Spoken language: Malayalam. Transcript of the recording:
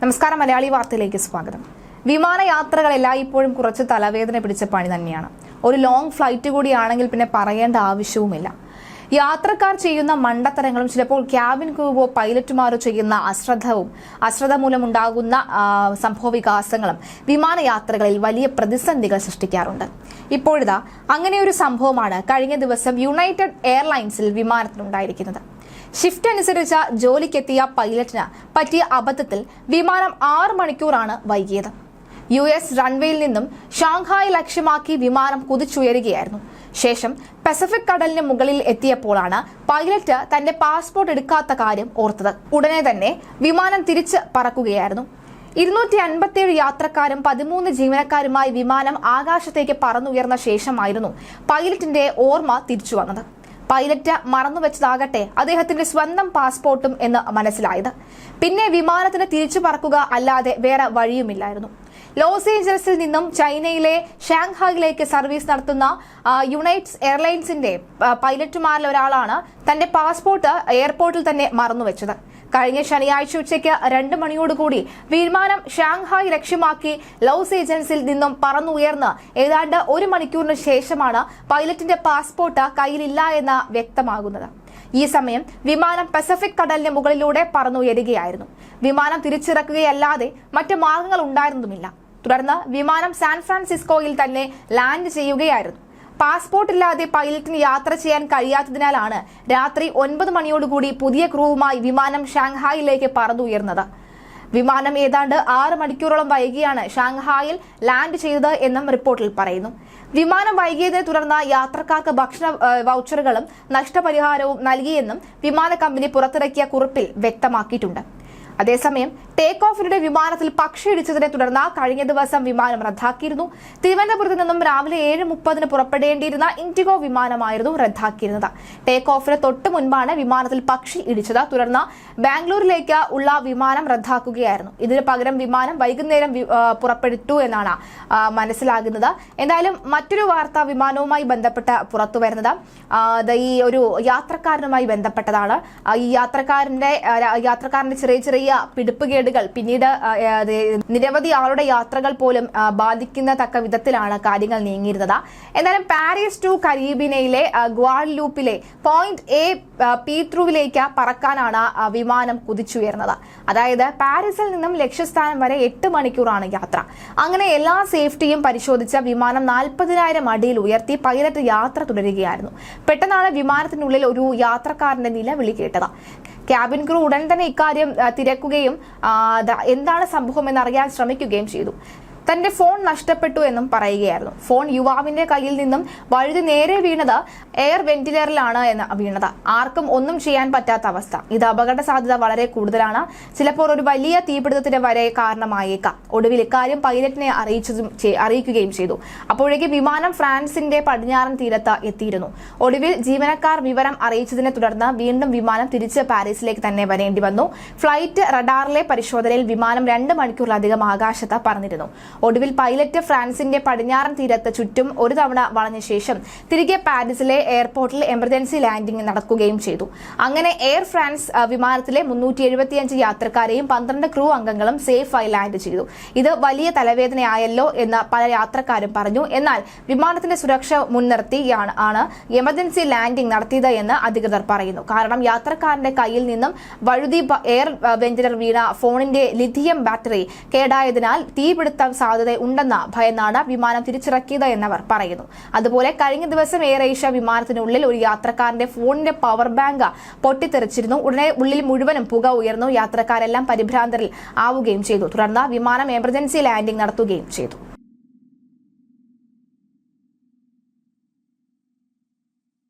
നമസ്കാരം മലയാളി വാർത്തയിലേക്ക് സ്വാഗതം. വിമാനയാത്രകൾ എല്ലായ്പ്പോഴും കുറച്ച് തലവേദന പിടിച്ച പണി തന്നെയാണ്. ഒരു ലോങ് ഫ്ലൈറ്റ് കൂടിയാണെങ്കിൽ പിന്നെ പറയേണ്ട ആവശ്യവുമില്ല. യാത്രക്കാർ ചെയ്യുന്ന മണ്ടത്തരങ്ങളും ചിലപ്പോൾ ക്യാബിൻ ക്രൂവോ പൈലറ്റുമാരോ ചെയ്യുന്ന അശ്രദ്ധവും അശ്രദ്ധ മൂലമുണ്ടാകുന്ന സംഭവ വികാസങ്ങളും വിമാനയാത്രകളിൽ വലിയ പ്രതിസന്ധികൾ സൃഷ്ടിക്കാറുണ്ട്. ഇപ്പോഴിതാ അങ്ങനെ ഒരു സംഭവമാണ് കഴിഞ്ഞ ദിവസം യുണൈറ്റഡ് എയർലൈൻസിൽ വിമാനത്തിലുണ്ടായിരിക്കുന്നത്. ഷിഫ്റ്റ് അനുസരിച്ച ജോലിക്കെത്തിയ പൈലറ്റിന് പറ്റിയ അബദ്ധത്തിൽ വിമാനം ആറ് മണിക്കൂറാണ് വൈകിയത്. യു എസ് റൺവേയിൽ നിന്നും ഷാങ്ഹായ് ലക്ഷ്യമാക്കി വിമാനം കുതിച്ചുയരുകയായിരുന്നു. ശേഷം പസഫിക് കടലിന് മുകളിൽ എത്തിയപ്പോഴാണ് പൈലറ്റ് തന്റെ പാസ്പോർട്ട് എടുക്കാത്ത കാര്യം ഓർത്തത്. ഉടനെ തന്നെ വിമാനം തിരിച്ച് പറക്കുകയായിരുന്നു. ഇരുന്നൂറ്റി അൻപത്തിയേഴ് യാത്രക്കാരും പതിമൂന്ന് ജീവനക്കാരുമായി വിമാനം ആകാശത്തേക്ക് പറന്നുയർന്ന ശേഷമായിരുന്നു പൈലറ്റിന്റെ ഓർമ്മ തിരിച്ചു വന്നത്. പൈലറ്റ് മറന്നുവെച്ചതാകട്ടെ അദ്ദേഹത്തിന്റെ സ്വന്തം പാസ്പോർട്ടും എന്ന് മനസ്സിലായത്. പിന്നെ വിമാനത്തിന് തിരിച്ചു പറക്കുക അല്ലാതെ വേറെ വഴിയുമില്ലായിരുന്നു. ലോസ് ഏഞ്ചൽസിൽ നിന്നും ചൈനയിലെ ഷാങ്ഹായിലേക്ക് സർവീസ് നടത്തുന്ന യുണൈറ്റ്സ് എയർലൈൻസിന്റെ പൈലറ്റുമാരിൽ ഒരാളാണ് തന്റെ പാസ്പോർട്ട് എയർപോർട്ടിൽ തന്നെ മറന്നുവെച്ചത്. കഴിഞ്ഞ ശനിയാഴ്ച ഉച്ചയ്ക്ക് രണ്ട് മണിയോടുകൂടി വിമാനം ഷാങ്ഹായ് ലക്ഷ്യമാക്കി ലോസ് ഏജൻസിൽ നിന്നും പറന്നുയർന്ന് ഏതാണ്ട് ഒരു മണിക്കൂറിന് ശേഷമാണ് പൈലറ്റിന്റെ പാസ്പോർട്ട് കയ്യിലില്ല എന്ന് വ്യക്തമാകുന്നത്. ഈ സമയം വിമാനം പസഫിക് കടലിന് മുകളിലൂടെ പറന്നുയരുകയായിരുന്നു. വിമാനം തിരിച്ചിറക്കുകയല്ലാതെ മറ്റ് മാർഗങ്ങൾ ഉണ്ടായിരുന്നുമില്ല. തുടർന്ന് വിമാനം സാൻ ഫ്രാൻസിസ്കോയിൽ തന്നെ ലാൻഡ് ചെയ്യുകയായിരുന്നു. പാസ്പോർട്ട് ഇല്ലാതെ പൈലറ്റിന് യാത്ര ചെയ്യാൻ കഴിയാത്തതിനാലാണ് രാത്രി ഒൻപത് മണിയോടുകൂടി പുതിയ ക്രൂവുമായി വിമാനം ഷാങ്ഹായിലേക്ക് പറന്നുയർന്നത്. വിമാനം ഏതാണ്ട് ആറ് മണിക്കൂറോളം വൈകിയാണ് ഷാങ്ഹായിൽ ലാൻഡ് ചെയ്തത് എന്നും റിപ്പോർട്ടിൽ പറയുന്നു. വിമാനം വൈകിയതിനെ തുടർന്ന് യാത്രക്കാർക്ക് ഭക്ഷണ വൗച്ചറുകളും നഷ്ടപരിഹാരവും നൽകിയെന്നും വിമാന കമ്പനി പുറത്തിറക്കിയ കുറിപ്പിൽ വ്യക്തമാക്കിയിട്ടുണ്ട്. അതേസമയം ടേക്ക് ഓഫിനിടെ വിമാനത്തിൽ പക്ഷി ഇടിച്ചതിനെ തുടർന്ന് കഴിഞ്ഞ ദിവസം വിമാനം റദ്ദാക്കിയിരുന്നു. തിരുവനന്തപുരത്ത് നിന്നും രാവിലെ ഏഴ് മുപ്പതിന് പുറപ്പെടേണ്ടിയിരുന്ന ഇൻഡിഗോ വിമാനമായിരുന്നു റദ്ദാക്കിയിരുന്നത്. ടേക്ക് ഓഫിന് തൊട്ട് മുൻപാണ് വിമാനത്തിൽ പക്ഷി ഇടിച്ചത്. തുടർന്ന് ബാംഗ്ലൂരിലേക്ക് ഉള്ള വിമാനം റദ്ദാക്കുകയായിരുന്നു. ഇതിന് പകരം വിമാനം വൈകുന്നേരം പുറപ്പെട്ടു എന്നാണ് മനസ്സിലാകുന്നത്. എന്തായാലും മറ്റൊരു വാർത്ത വിമാനവുമായി ബന്ധപ്പെട്ട് പുറത്തു വരുന്നത് ഈ ഒരു യാത്രക്കാരനുമായി ബന്ധപ്പെട്ടതാണ്. ഈ യാത്രക്കാരന്റെ യാത്രക്കാരന്റെ ചെറിയ ചെറിയ പിടിപ്പുകേടുകൾ പിന്നീട് നിരവധി ആളുടെ യാത്രകൾ പോലും ബാധിക്കുന്ന തക്ക വിധത്തിലാണ് കാര്യങ്ങൾ നീങ്ങിയിരുന്നത്. എന്നാലും പാരീസ് ടു കരീബിനയിലെ ഗ്വാഡലൂപ്പിലെ പോയിന്റ് എ പീത്രൂവിലേക്ക് പറക്കാനാണ് വിമാനം കുതിച്ചുയർന്നത്. അതായത് പാരീസിൽ നിന്നും ലക്ഷ്യസ്ഥാനം വരെ എട്ട് മണിക്കൂറാണ് യാത്ര. അങ്ങനെ എല്ലാ സേഫ്റ്റിയും പരിശോധിച്ച വിമാനം നാൽപ്പതിനായിരം അടിയിൽ ഉയർത്തി പൈലറ്റ് യാത്ര തുടരുകയായിരുന്നു. പെട്ടെന്നാണ് വിമാനത്തിനുള്ളിൽ ഒരു യാത്രക്കാരന്റെ നിലവിളി കേട്ടത്. ക്യാബിൻ ക്രൂ ഉടൻ തന്നെ ഇക്കാര്യം തിരക്കുകയും എന്താണ് സംഭവം എന്നറിയാൻ ശ്രമിക്കുകയും ചെയ്തു. തന്റെ ഫോൺ നഷ്ടപ്പെട്ടു എന്നും പറയുകയായിരുന്നു. ഫോൺ യുവാവിന്റെ കയ്യിൽ നിന്നും വഴുതി നേരെ വീണത് എയർ വെന്റിലേറിലാണ് എന്ന് വീണത്. ആർക്കും ഒന്നും ചെയ്യാൻ പറ്റാത്ത അവസ്ഥ. ഇത് അപകട സാധ്യത വളരെ കൂടുതലാണ്. ചിലപ്പോൾ ഒരു വലിയ തീപിടുത്തത്തിന് വരെ കാരണമായേക്കാം. ഒടുവിൽ ഇക്കാര്യം പൈലറ്റിനെ അറിയിച്ചതും അറിയിക്കുകയും ചെയ്തു. അപ്പോഴേക്ക് വിമാനം ഫ്രാൻസിന്റെ പടിഞ്ഞാറൻ തീരത്ത് എത്തിയിരുന്നു. ഒടുവിൽ ജീവനക്കാർ വിവരം അറിയിച്ചതിനെ തുടർന്ന് വീണ്ടും വിമാനം തിരിച്ച് പാരീസിലേക്ക് തന്നെ വരേണ്ടി വന്നു. ഫ്ലൈറ്റ് റഡാറിലെ പരിശോധനയിൽ വിമാനം രണ്ട് മണിക്കൂറിലധികം ആകാശത്ത് പറന്നിരുന്നു. ഒടുവിൽ പൈലറ്റ് ഫ്രാൻസിന്റെ പടിഞ്ഞാറൻ തീരത്ത് ചുറ്റും ഒരു തവണ വളഞ്ഞ ശേഷം തിരികെ പാരീസിലെ എയർപോർട്ടിൽ എമർജൻസി ലാൻഡിംഗ് നടക്കുകയും ചെയ്തു. അങ്ങനെ എയർ ഫ്രാൻസ് വിമാനത്തിലെ മുന്നൂറ്റി എഴുപത്തിയഞ്ച് യാത്രക്കാരെയും പന്ത്രണ്ട് ക്രൂ അംഗങ്ങളും സേഫായി ലാൻഡ് ചെയ്തു. ഇത് വലിയ തലവേദനയായല്ലോ എന്ന് പല യാത്രക്കാരും പറഞ്ഞു. എന്നാൽ വിമാനത്തിന്റെ സുരക്ഷ മുൻനിർത്തിയാണ് ആണ് എമർജൻസി ലാൻഡിംഗ് നടത്തിയത് എന്ന് അധികൃതർ പറയുന്നു. കാരണം യാത്രക്കാരന്റെ കയ്യിൽ നിന്നും വഴുതി എയർ വെഞ്ചിലർ വീണ ഫോണിന്റെ ലിഥിയം ബാറ്ററി കേടായതിനാൽ തീപിടുത്തം സാധ്യത ഉണ്ടെന്ന ഭയന്നാണ് വിമാനം തിരിച്ചിറക്കിയത് എന്നവർ പറയുന്നു. അതുപോലെ കഴിഞ്ഞ ദിവസം എയർ ഏഷ്യ വിമാനത്തിനുള്ളിൽ ഒരു യാത്രക്കാരന്റെ ഫോണിന്റെ പവർ ബാങ്ക് പൊട്ടിത്തെറിച്ചിരുന്നു. ഉടനെ ഉള്ളിൽ മുഴുവനും പുക ഉയർന്നു. യാത്രക്കാരെല്ലാം പരിഭ്രാന്തരിൽ ആവുകയും ചെയ്തു. തുടർന്ന് വിമാനം എമർജൻസി ലാൻഡിംഗ് നടത്തുകയും ചെയ്തു.